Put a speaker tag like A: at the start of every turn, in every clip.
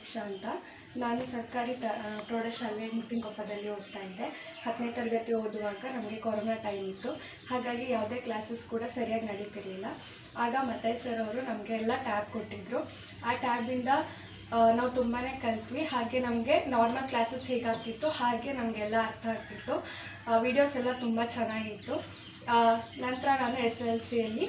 A: ದೀಕ್ಷಾ ಅಂತ. ನಾನು ಸರ್ಕಾರಿ ಪ್ರ ಪ್ರೌಢಶಾಲೆ ಮುತ್ತಿನಕೊಪ್ಪದಲ್ಲಿ ಓದ್ತಾ ಇದ್ದೆ. ಹತ್ತನೇ ತರಗತಿ ಓದುವಾಗ ನಮಗೆ ಕೊರೋನಾ ಟೈಮ್ ಇತ್ತು. ಹಾಗಾಗಿ ಯಾವುದೇ ಕ್ಲಾಸಸ್ ಕೂಡ ಸರಿಯಾಗಿ ನಡೀತಿರಲಿಲ್ಲ. ಆಗ ಮತ್ತೆ ಸರ್ ಅವರು ನಮಗೆ ಎಲ್ಲ ಟ್ಯಾಬ್ ಕೊಟ್ಟಿದ್ದರು ಆ ಟ್ಯಾಬಿಂದ ನಾವು ತುಂಬಾ ಕಲ್ತ್ವಿ. ಹಾಗೆ ನಮಗೆ ನಾರ್ಮಲ್ ಕ್ಲಾಸಸ್ ಹೇಗಾಗ್ತಿತ್ತು, ಹಾಗೆ ನಮಗೆಲ್ಲ ಅರ್ಥ ಆಗ್ತಿತ್ತು. ವಿಡಿಯೋಸ್ ಎಲ್ಲ ತುಂಬ ಚೆನ್ನಾಗಿತ್ತು. ನಂತರ ನಾನು ಎಸ್ ಎಲ್ ಸಿಯಲ್ಲಿ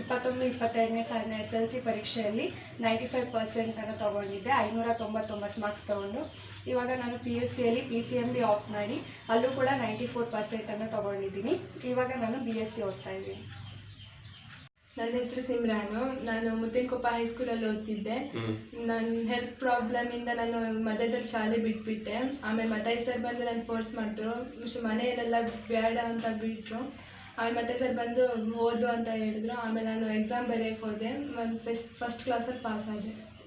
A: ಇಪ್ಪತ್ತೊಂದು ಇಪ್ಪತ್ತೆರಡನೇ ಸಾಲಿನ ಎಸ್ ಎಲ್ ಸಿ ಪರೀಕ್ಷೆಯಲ್ಲಿ ನೈಂಟಿ ಫೈವ್ ಪರ್ಸೆಂಟನ್ನು ತೊಗೊಂಡಿದ್ದೆ. ಐನೂರ ತೊಂಬತ್ತೊಂಬತ್ತು ಮಾರ್ಕ್ಸ್ ತೊಗೊಂಡು. ಇವಾಗ ನಾನು ಪಿ ಯು ಸಿಯಲ್ಲಿ ಪಿ ಸಿ ಎಂ ಬಿ ಆಫ್ ಮಾಡಿ ಅಲ್ಲೂ ಕೂಡ ನೈಂಟಿ ಫೋರ್ ಪರ್ಸೆಂಟನ್ನು ತೊಗೊಂಡಿದ್ದೀನಿ. ಇವಾಗ ನಾನು ಬಿ ಎಸ್ ಸಿ ಓದ್ತಾ ಇದ್ದೀನಿ.
B: ನನ್ನ ಹೆಸರು ಸಿಮ್ರಾನು. ನಾನು ಮುದ್ದಿನಕೊಪ್ಪ ಹೈಸ್ಕೂಲಲ್ಲಿ ಓದ್ತಿದ್ದೆ. ನನ್ನ ಹೆಲ್ತ್ ಪ್ರಾಬ್ಲಮಿಂದ ನಾನು ಮಧ್ಯದಲ್ಲಿ ಶಾಲೆ ಬಿಟ್ಬಿಟ್ಟೆ. ಆಮೇಲೆ ಮತಾಯಿ ಸರ್ ಬಂದು ನಾನು ಫೋರ್ಸ್ ಮಾಡಿದ್ರು. ಮನೆಯಲ್ಲೆಲ್ಲ ಬೇಡ ಅಂತ ಬಿಟ್ಟರು ಆಮೇಲೆ ಮತ್ತೆ ಸರ್ ಬಂದು ಓದು ಅಂತ ಹೇಳಿದ್ರು. ಆಮೇಲೆ ನಾನು ಎಕ್ಸಾಮ್ ಬರೆಯೋಕ್ಕೆ ಹೋದೆ. ಒಂದು ಫಸ್ಟ್ ಫಸ್ಟ್ ಕ್ಲಾಸಲ್ಲಿ ಪಾಸ್ ಆದೆ.